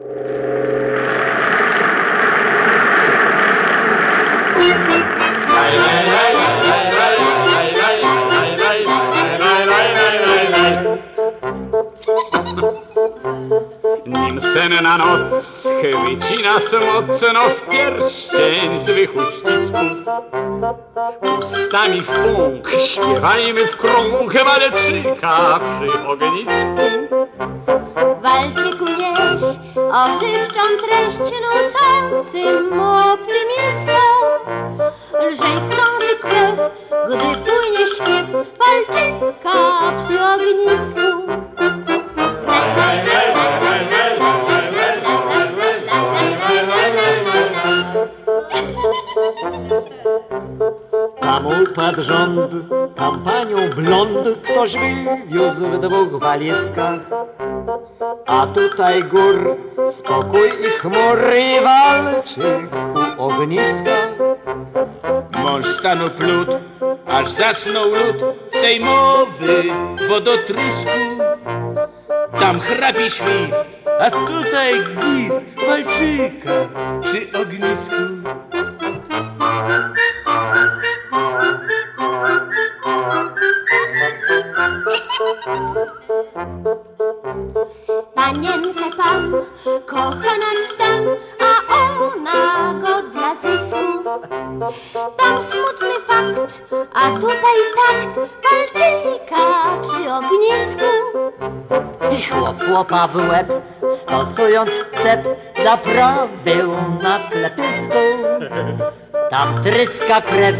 you Nim senna noc chwyci nas mocno w pierścień złych uścisków. Ustami w punkt śpiewajmy w krąg walczyka przy ognisku. Walczyku nieś ożywczą treść nucącym optymistom. Lżej krąży krew, gdy upadł rząd, tam panią blond ktoś wywiózł w dwóch walizkach. A tutaj gór, spokój i chmury i walczyk u ogniska. Mąż stanął plut, aż zasnął lud w tej mowy wodotrysku. Tam chrapi świst, a tutaj gwizd walczyka przy ognisku. Kocha nad stem, a ona go dla zysku. Tam smutny fakt, a tutaj takt walczyka przy ognisku. I chłop chłopa w łeb, stosując cep, zaprawił na klepysku. Tam tryska krew,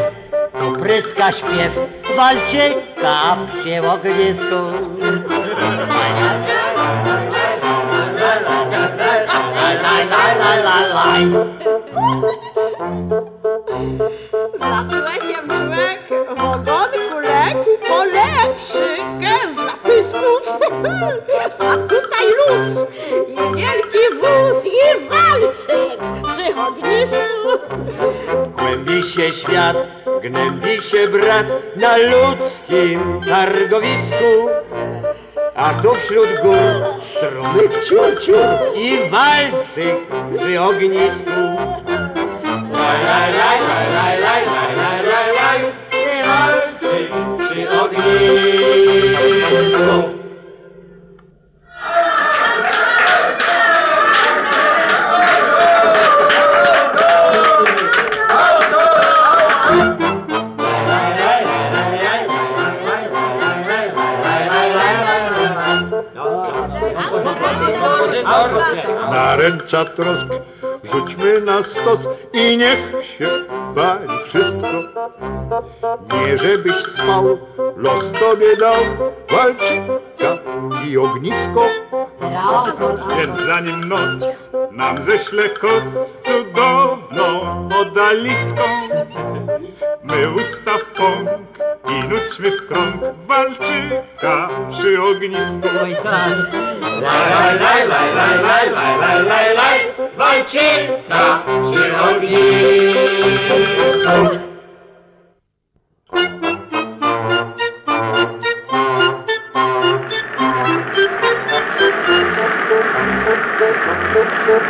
tu pryska śpiew, walczyka przy ognisku. Za człekiem człek w ogonku leku polepszy gęz napisków. A tutaj luz i wielki wóz i walczyk przy ognisku. Głębi się świat, gnębi się brat na ludzkim targowisku a tu wśród gór strumyk ciur, ciur i walczyk przy ognisku. Laj, laj, laj, laj, laj, laj. Naręcza trosk, rzućmy na stos i niech się wali wszystko. Nie żebyś spał, los tobie dał walczyka i ognisko. Więc zanim noc nam ześle koc z cudowną odaliską, my ustaw pąk i nudźmy w krąg walczyka przy ognisku. Laj, laj, laj, laj, laj, laj, laj, laj, laj, walczyka przy ognisku.